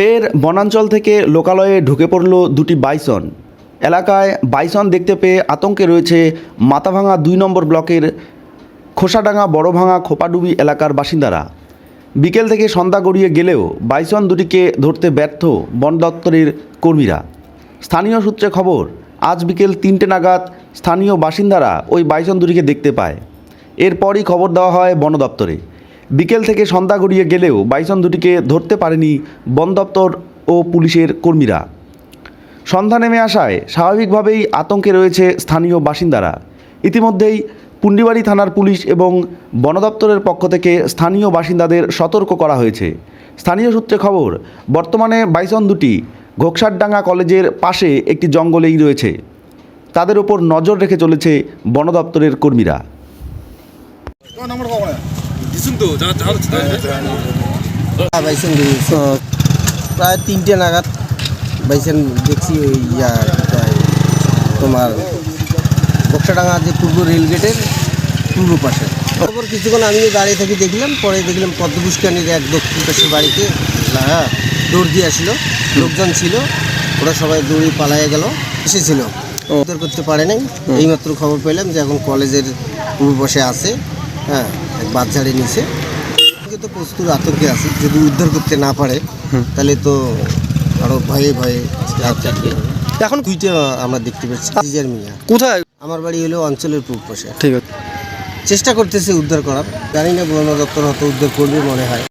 ফের বনাঞ্চল থেকে লোকালয়ে ঢুকে পড়ল দুটি বাইসন। এলাকায় বাইসন দেখতে পেয়ে আতঙ্কে রয়েছে মাথাভাঙা দুই নম্বর ব্লকের খোসাডাঙ্গা বড়ভাঙা খোপাডুবি এলাকার বাসিন্দারা। বিকেল থেকে সন্ধ্যা গড়িয়ে গেলেও বাইসন দুটিকে ধরতে ব্যর্থ বন দপ্তরের কর্মীরা। স্থানীয় সূত্রে খবর, আজ বিকেল তিনটে নাগাদ স্থানীয় বাসিন্দারা ওই বাইসন দুটিকে দেখতে পায়। এরপরই খবর দেওয়া হয় বন দপ্তরে। বিকেল থেকে সন্ধ্যা গড়িয়ে গেলেও বাইসন দুটিকে ধরতে পারেনি বন দপ্তর ও পুলিশের কর্মীরা। সন্ধ্যা নেমে আসায় স্বাভাবিকভাবেই আতঙ্কে রয়েছে স্থানীয় বাসিন্দারা। ইতিমধ্যেই পুন্ডিবাড়ি থানার পুলিশ এবং বন দপ্তরের পক্ষ থেকে স্থানীয় বাসিন্দাদের সতর্ক করা হয়েছে। স্থানীয় সূত্রে খবর, বর্তমানে বাইসন দুটি ঘোকসারডাঙ্গা কলেজের পাশে একটি জঙ্গলেই রয়েছে। তাদের ওপর নজর রেখে চলেছে বন দপ্তরের কর্মীরা। তো হ্যাঁ প্রায় তিনটে নাগাদ বাইসেন দেখছি ওই ইয়া তোমার বক্সাডাঙ্গা যে পূর্ব রেল গেটের পূর্ব পাশে। তারপর কিছুক্ষণ আমিও দাঁড়িয়ে থাকি দেখলাম পরে দেখলাম পদ্মপুষ্কানির এক দক্ষিণ পাশের বাড়িতে হ্যাঁ দৌড় দিয়ে আসলো। লোকজন ছিল ওরা সবাই দৌড়ে পালায়ে গেল এসেছিল। উদ্ধার করতে পারে নাই। এইমাত্র খবর পেলাম যে এখন কলেজের পূর্ব পাশে আছে। হ্যাঁ এক বাচ্চারে নিচে তো প্রস্তুত আতঙ্কে আছে যদি উদ্ধার করতে না পারে তাহলে তো আরও ভয়ে ভয়ে থাকবে এখন দুইটা আমরা দেখতে পাচ্ছি মিয়া। কোথায়? আমার বাড়ি হলো অঞ্চলের পূর্ব পাশে। ঠিক আছে। চেষ্টা করতেছে উদ্ধার করার জানি না বন দপ্তর হয়তো উদ্ধার করবে মনে হয়।